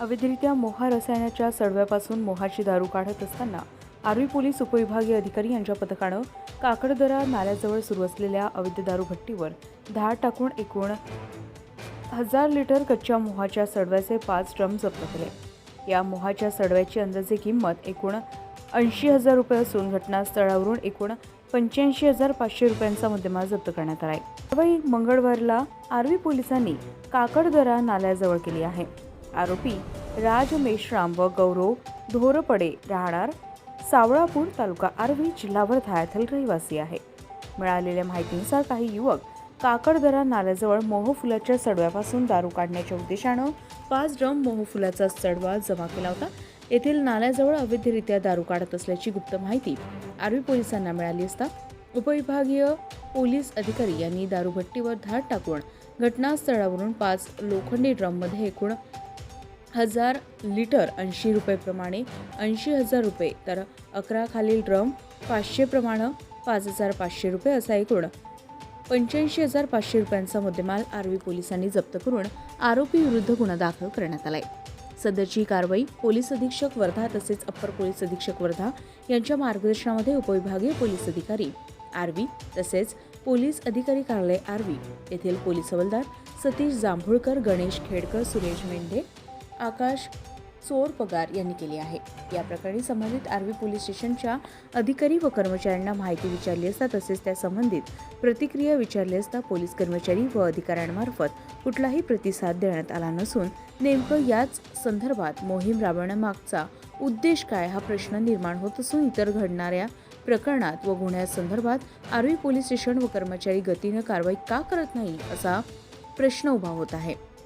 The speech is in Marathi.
अवैधरित्या मोहा रसायनाच्या सडव्यापासून मोहाची दारू काढत असताना आर्वी पोलीस उपविभागीय अधिकारी यांच्या पथकानं काकडदरा नाल्याजवळ सुरू असलेल्या अवैध दारू भट्टीवर धाड टाकून एकूण हजार लिटर कच्च्या मोहाच्या सडव्याचे पाच ड्रम जप्त केले. या मोहाच्या सडव्याची अंदाजे किंमत एकूण ऐंशी हजार रुपये असून घटनास्थळावरून एकूण पंच्याऐंशी हजार पाचशे रुपयांचा मुद्देमाल जप्त करण्यात आला आहे कारवाई मंगळवारला आर्वी पोलिसांनी काकडदरा नाल्याजवळ केली आहे. आरोपी राज मेश्राम व गौरव धोरपडे राहणार सावळापूर तालुका आर्वी जिल्हा वर्धायातील रहिवासी आहे. मिळालेल्या माहितीनुसार काही युवक काकडदरा नाल्याजवळ मोहफुलाच्या सडव्यापासून दारू काढण्याच्या उद्देशानं पाच ड्रम मोहफुलाचा सडवा जमा केला होता. येथील नाल्याजवळ अवैधरित्या दारू काढत असल्याची गुप्त माहिती आर्वी पोलिसांना मिळाली असता उपविभागीय पोलीस अधिकारी यांनी दारूभट्टीवर धाड टाकून घटनास्थळावरून पाच लोखंडी ड्रममध्ये एकूण हजार लिटर ऐंशी रुपयेप्रमाणे ऐंशी हजार रुपये. तर अकरा खालील ड्रम पाचशेप्रमाणे पाच हजार पाचशे रुपये असा एकूण पंच्याऐंशी हजार पाचशे रुपयांचा मुद्देमाल आर्वी पोलिसांनी जप्त करून आरोपी विरुद्ध गुन्हा दाखल करण्यात आलाय. सदरची कारवाई पोलीस अधीक्षक वर्धा तसेच अप्पर पोलीस अधीक्षक वर्धा यांच्या मार्गदर्शनामध्ये उपविभागीय पोलीस अधिकारी आर्वी तसेच पोलीस अधिकारी कार्यालय आर्वी येथील पोलीस हवालदार सतीश जांभुळकर गणेश खेडकर सुरेश मेंढे आकाश चोर पगार यांनी केली आहे. या प्रकरणी संबंधित आर्वी पोलीस स्टेशनच्या अधिकारी व कर्मचाऱ्यांना माहिती विचारली असता तसेच त्या संबंधित प्रतिक्रिया विचारली असता पोलीस कर्मचारी व अधिकाऱ्यांमार्फत कुठलाही प्रतिसाद देण्यात आला नसून नेमकं याच संदर्भात मोहीम राबवण्यामागचा उद्देश काय हा प्रश्न निर्माण होत असून इतर घडणाऱ्या प्रकरणात व गुन्ह्यासंदर्भात आर्वी पोलीस स्टेशन व कर्मचारी गतीनं कारवाई का करत नाही असा प्रश्न उभा होत आहे.